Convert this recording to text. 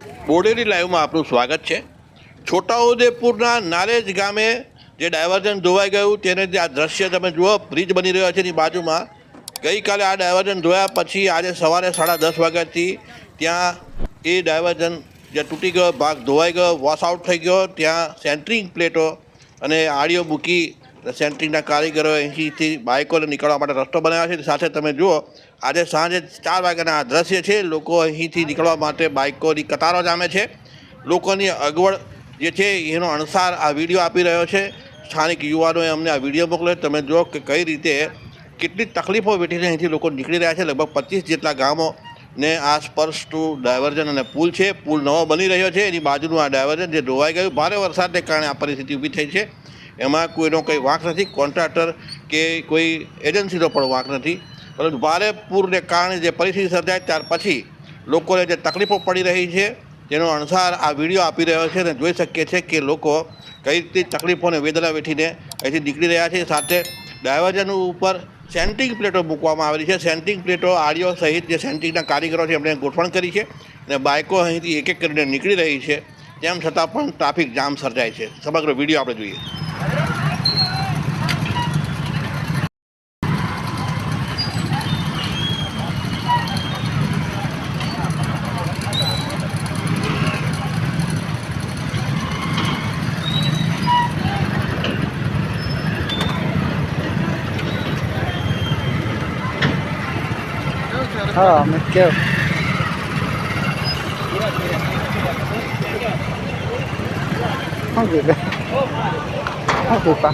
બોડેલી લાઈવમાં આપનું સ્વાગત છે. છોટાઉદેપુરના નારેજ ગામે જે ડાયવર્ઝન ધોવાઈ ગયું, તેને જે આ દ્રશ્ય તમે જુઓ, બ્રિજ બની રહ્યો છે એની બાજુમાં. ગઈકાલે આ ડાયવર્ઝન ધોયા પછી આજે સવારે સાડા દસ વાગ્યાથી ત્યાં એ ડાયવર્ઝન જે તૂટી ગયો, ભાગ ધોવાઈ ગયો વોશ આઉટ થઈ ગયો, ત્યાં સેન્ટરિંગ પ્લેટો અને આડીઓ મૂકી સેન્ટરિંગના કારીગરો અહીંથી બાઇકોને નીકળવા માટે રસ્તો બનાવ્યો છે. સાથે તમે જુઓ, આજે સાંજે ચાર વાગ્યાના આ દ્રશ્ય છે. લોકો અહીંથી નીકળવા માટે બાઇકોની કતારો જામે છે. લોકોની અગવડ જે છે, એનો અણસાર આ વીડિયો આપી રહ્યો છે. સ્થાનિક યુવાનોએ અમને આ વીડિયો મોકલ્યો. તમે જુઓ કે કઈ રીતે કેટલી તકલીફો વેઠીને અહીંથી લોકો નીકળી રહ્યા છે. લગભગ પચીસ જેટલા ગામો ને આ સ્પર્શ ટુ ડાયવર્ઝન અને પુલ છે. પુલ નવો બની રહ્યો છે. એની બાજુનું આ ડાયવર્ઝન જે ધોવાઈ ગયું, ભારે વરસાદને કારણે આ પરિસ્થિતિ ઊભી થઈ છે. એમાં કોઈનો કંઈ વાંક નથી, કોન્ટ્રાક્ટર કે કોઈ એજન્સીનો પણ વાંક નથી. પરંતુ ભારે પૂરને કારણે જે પરિસ્થિતિ સર્જાય ત્યાર પછી લોકોને જે તકલીફો પડી રહી છે તેનો અણસાર આ વીડિયો આપી રહ્યો છે અને જોઈ શકીએ છીએ કે લોકો કઈ રીતે તકલીફોને વેદના વેઠીને અહીંથી નીકળી રહ્યા છે. સાથે ડાયવર્જન ઉપર સેન્ટિંગ પ્લેટો મૂકવામાં આવેલી છે. સેન્ટિંગ પ્લેટો આડીઓ સહિત જે સેન્ટિંગના કારીગરો છે, એમણે ગોઠવણ કરી છે અને બાઇકો અહીંથી એક એક કરીને નીકળી રહી છે. તેમ છતાં પણ ટ્રાફિક જામ સર્જાય છે. સમગ્ર વીડિયો આપણે જોઈએ. હા મેં કેવ શું કીધું શું કીધા